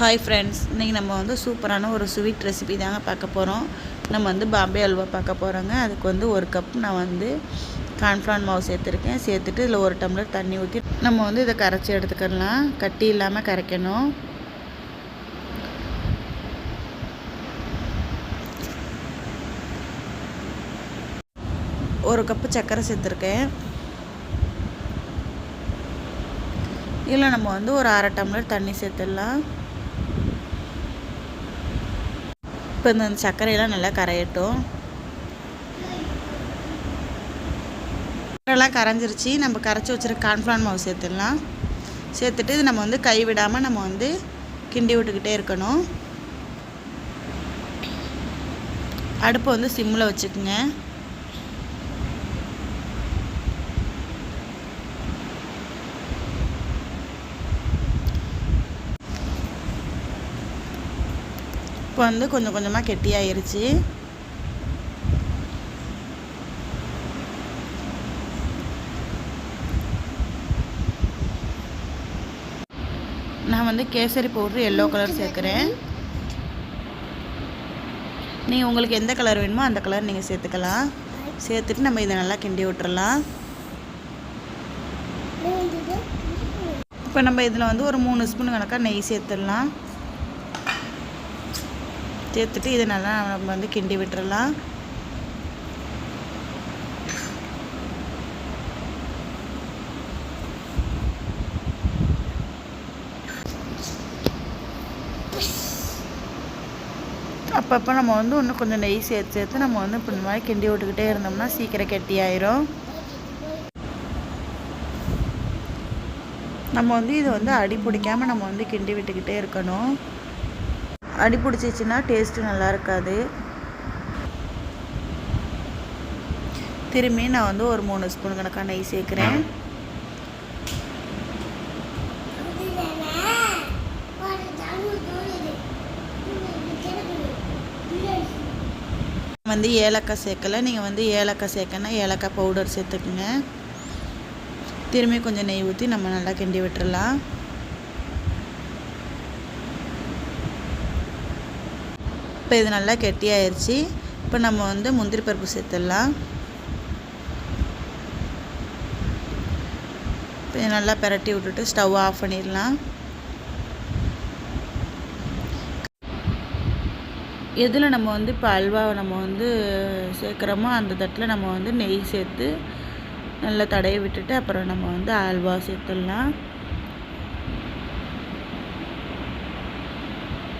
Hi friends இன்றைக்கி நம்ம வந்து சூப்பரான ஒரு ஸ்வீட் ரெசிபி தாங்க பார்க்க போகிறோம் நம்ம வந்து பாம்பே அல்வா பார்க்க போகிறோங்க அதுக்கு வந்து ஒரு கப் நான் வந்து கார்ன்ஃப்ளான் மாவு சேர்த்துருக்கேன். சேர்த்துட்டு இதில் ஒரு டம்ளர் தண்ணி ஊற்றி நம்ம வந்து இதை கரைச்சி எடுத்துக்கலாம் கட்டி இல்லாமல் கரைக்கணும். ஒரு கப்பு சர்க்கரை சேர்த்துருக்கேன். இதில் நம்ம வந்து ஒரு அரை டம்ளர் தண்ணி சேர்த்துடலாம். இப்போ இந்த சர்க்கரையெல்லாம் நல்லா கரையட்டும். சர்க்கரைலாம் கரைஞ்சிருச்சு. நம்ம கரைச்சி வச்சுருக்க கார்ன்ஃப்ளான் மாவு சேர்த்துடலாம். சேர்த்துட்டு இது நம்ம வந்து கை விடாமல் நம்ம வந்து கிண்டி விட்டுக்கிட்டே இருக்கணும். அடுப்பை வந்து சிம்மில் வச்சுக்கோங்க. இப்போ வந்து கொஞ்சம் கொஞ்சமாக கெட்டியாயிருச்சு. நான் வந்து கேசரி பவுட்ரு எல்லோ கலர் சேர்க்குறேன். நீங்கள் உங்களுக்கு எந்த கலர் வேணுமோ அந்த கலர் நீங்கள் சேர்த்துக்கலாம். சேர்த்துட்டு நம்ம இதை நல்லா கிண்டி விட்டுறலாம். இப்போ நம்ம இதில் வந்து ஒரு மூணு ஸ்பூன் கணக்காக நெய் சேர்த்துடலாம். சேர்த்துட்டு இதை நல்லா நம்ம வந்து கிண்டி விட்டுறலாம். அப்பப்போ நம்ம வந்து இன்னும் கொஞ்சம் நெய் சேர்த்து சேர்த்து நம்ம வந்து இப்போ இந்த மாதிரி கிண்டி விட்டுக்கிட்டே இருந்தோம்னா சீக்கிரம் கெட்டியாயிரும். நம்ம வந்து இதை வந்து அடி பிடிக்காமல் நம்ம வந்து கிண்டி விட்டுக்கிட்டே இருக்கணும். அடி பிடிச்சிச்சின்னா டேஸ்ட்டு நல்லா இருக்காது திரும்பி நான் வந்து ஒரு மூணு ஸ்பூன் கணக்காக நெய் சேர்க்குறேன். வந்து ஏலக்காய் சேர்க்கலை. நீங்கள் வந்து ஏலக்காய் சேர்க்கனா ஏலக்காய் பவுடர் சேர்த்துக்குங்க. திரும்பி கொஞ்சம் நெய் ஊற்றி நம்ம நல்லா கிண்டி விட்டுறலாம். இப்போ இது நல்லா கெட்டியாயிருச்சு. இப்போ நம்ம வந்து முந்திரி பருப்பு சேர்த்துடலாம். இப்போ நல்லா பெரட்டி விட்டுட்டு ஸ்டவ் ஆஃப் பண்ணிடலாம். எதில் நம்ம வந்து இப்போ அல்வாவை நம்ம வந்து சேர்க்குறோமோ அந்த தட்டில் நம்ம வந்து நெய் சேர்த்து நல்லா தடையை விட்டுட்டு அப்புறம் நம்ம வந்து அல்வா சேர்த்துடலாம்.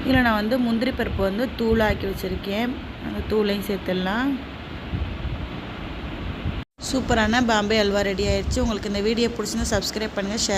இதில் நான் வந்து முந்திரி பருப்பு வந்து தூளாக்கி வச்சுருக்கேன். அந்த தூளையும் சேர்த்துடலாம். சூப்பரான பாம்பே அல்வா ரெடி ஆயிடுச்சு. உங்களுக்கு இந்த வீடியோ பிடிச்சிருந்தா சப்ஸ்கிரைப் பண்ணுங்கள் ஷேர்